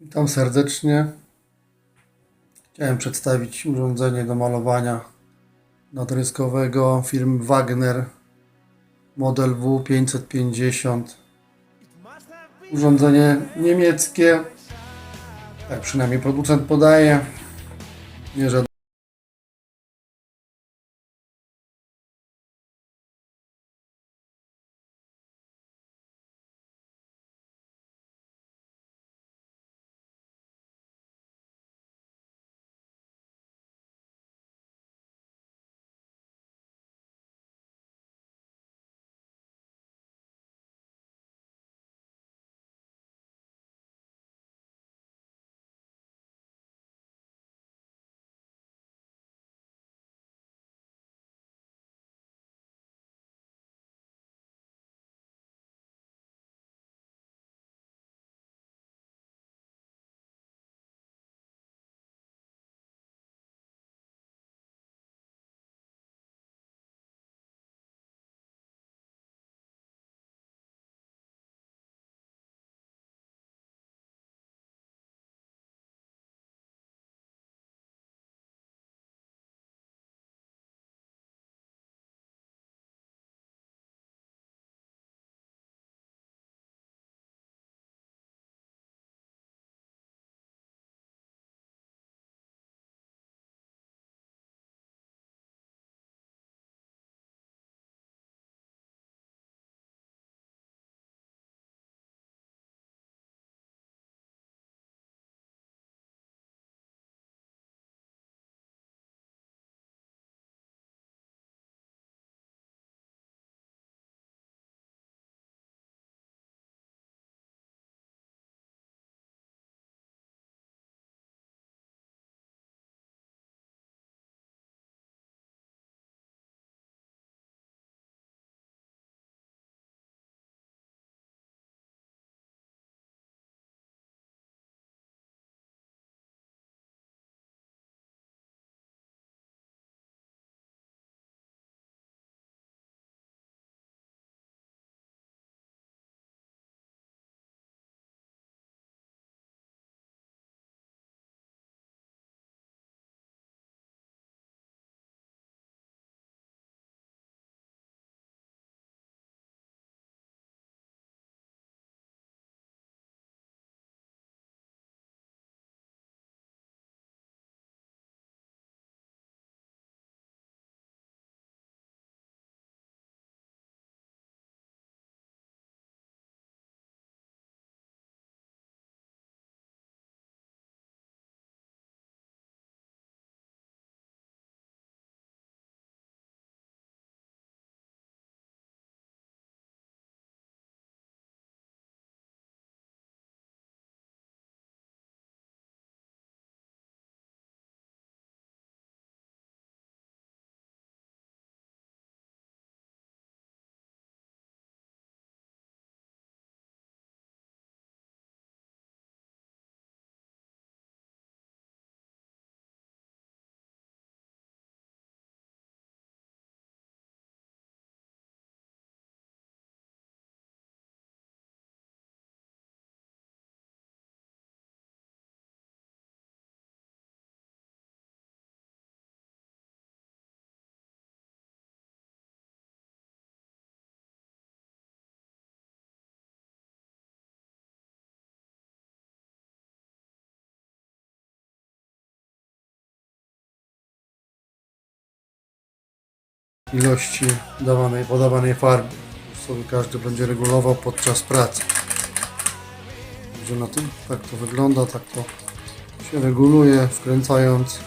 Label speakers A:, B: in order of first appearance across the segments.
A: Witam serdecznie. Chciałem przedstawić urządzenie do malowania nadryskowego firmy Wagner model W550. Urządzenie niemieckie, tak przynajmniej producent podaje. Nie żadne ilości dawanej, podawanej farby. Sobie każdy będzie regulował podczas pracy. Także na tym tak to wygląda, tak to się reguluje, wkręcając,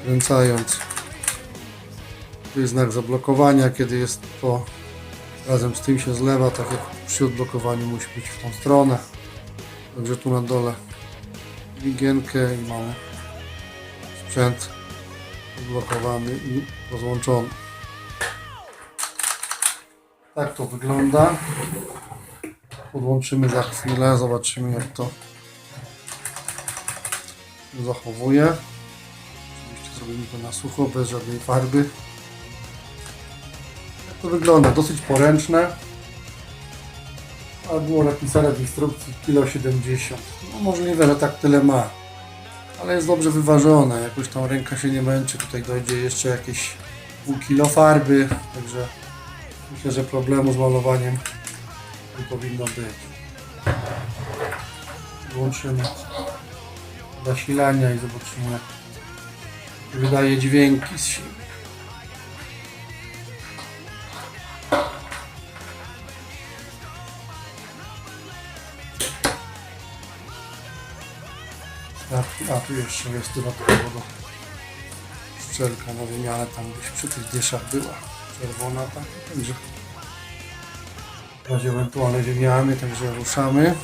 A: wkręcając. Tu jest znak zablokowania, kiedy jest to razem z tym się zlewa, tak jak przy odblokowaniu musi być w tą stronę. Także tu na dole wigienkę i mamy sprzęt odblokowany i rozłączony. Tak to wygląda. Podłączymy za chwilę, zobaczymy jak to zachowuje. Oczywiście zrobimy to na sucho, bez żadnej farby. Jak to wygląda? Dosyć poręczne, A było napisane w instrukcji kilo 70. No możliwe, że tak tyle ma. Ale jest dobrze wyważone. Jakoś tam ręka się nie męczy. Tutaj dojdzie jeszcze jakieś pół kilo farby. Także myślę, że problemu z malowaniem nie powinno być. Włączymy zasilania i zobaczymy jak wydaje dźwięki z siebie. A, tu jeszcze jest dodatkowo do szczelka na wymianę, tam gdzieś przy tych dyszach była czerwona, tam, także w razie ewentualnej wymiany, także ruszamy.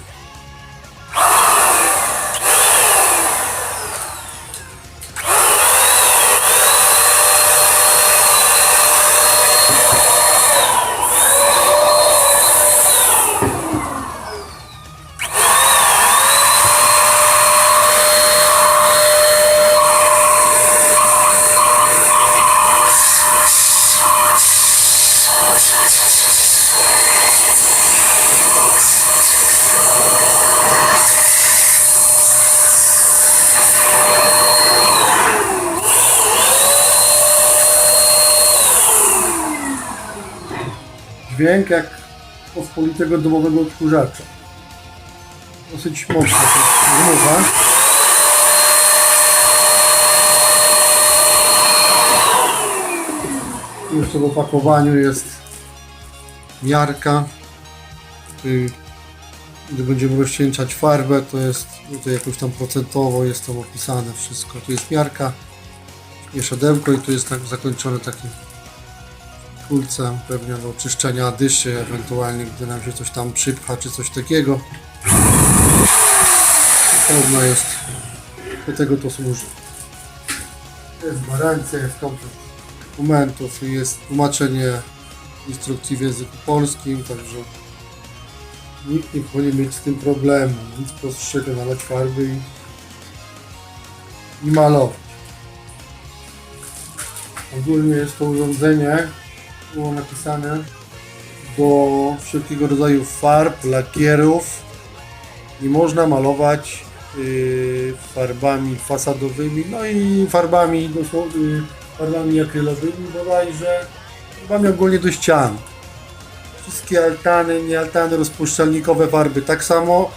A: Dźwięk jak pospolitego domowego odkurzacza. Dosyć mocno to zmywa. Jeszcze w opakowaniu jest miarka. Tutaj, Gdy będziemy rozcieńczać farbę, to jest tutaj jakoś tam procentowo jest tam opisane wszystko. Tu jest miarka, mieszadełko i tu jest tak zakończone takim kulce pewnie do czyszczenia dyszy, ewentualnie gdy nam się coś tam przypcha czy coś takiego. Pewno jest, do tego to służy. Jest gwarancja, jest komplet dokumentów i jest tłumaczenie instrukcji w języku polskim, także nikt nie powinien mieć z tym problemu. Nic prostszego nalać farby i, i malować. Ogólnie jest to urządzenie, było napisane do wszelkiego rodzaju farb, lakierów. Nie można malować y, farbami fasadowymi, no i farbami, dosłownie, farbami akrylowymi bodajże, farbami ogólnie do ścian. Wszystkie altany, nie altany, rozpuszczalnikowe farby tak samo.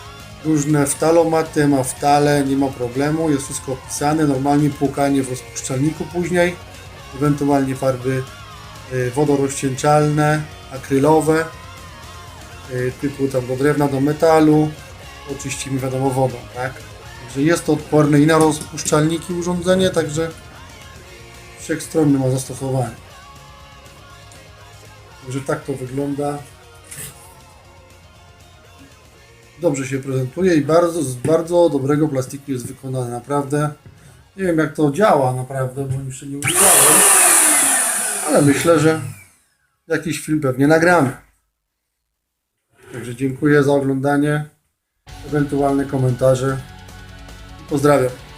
A: Różne wtalomaty, ma wtale, nie ma problemu, jest wszystko opisane. Normalnie płukanie w rozpuszczalniku później. Ewentualnie farby wodorozcieńczalne, akrylowe, y, typu tam do drewna, do metalu, oczyścimy wiadomo wodą, tak? Także jest to odporne i na rozpuszczalniki urządzenie, także wszechstronne ma zastosowanie. Także tak to wygląda. Dobrze się prezentuje i bardzo, z bardzo dobrego plastiku jest wykonane, naprawdę. Nie wiem jak to działa naprawdę, bo jeszcze nie używałem, ale myślę, że jakiś film pewnie nagramy. Także dziękuję za oglądanie, ewentualne komentarze. Pozdrawiam.